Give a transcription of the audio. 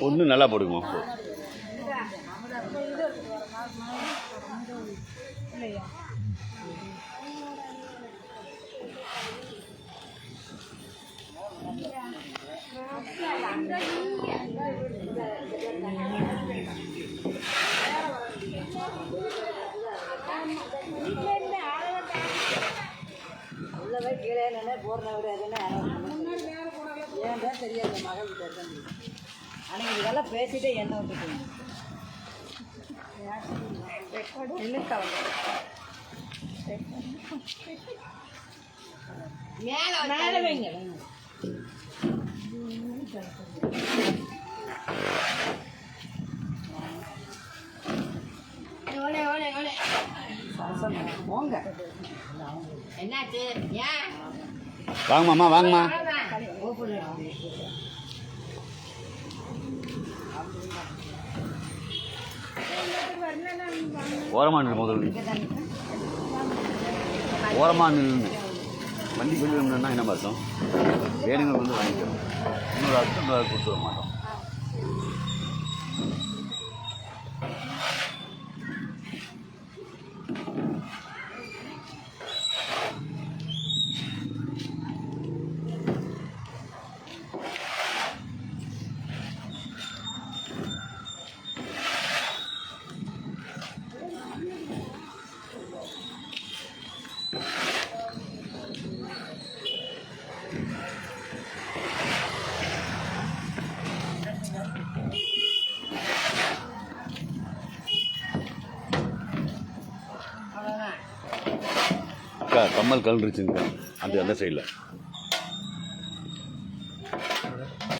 ஒன்று நல்லா போடுமா இல்லையா? உள்ளவே கீழே நின்று போடுற விட எதுன்னு ஏன்டா தெரியாது மகள் கிட்ட அன்னைக்கு இதெல்லாம் பேசிட்டே என்ன விட்டுட்டீங்க மேலே வைங்க போங்க. என்னாச்சு? ஏன் வாங்கம்மா வாங்கம்மா. ஓரமாக நின்று முதல்ல. ஓரமாக நின்று வண்டி வெளியில் என்ன பார்த்தோம் வேணுங்க வந்து வாங்கிக்கிறோம் இன்னொரு அர்த்தம் இன்னொரு ஆள் கொடுத்துட மாட்டோம். அக்கா கம்மல் கலந்துருச்சுங்க அந்த அந்த சைடில்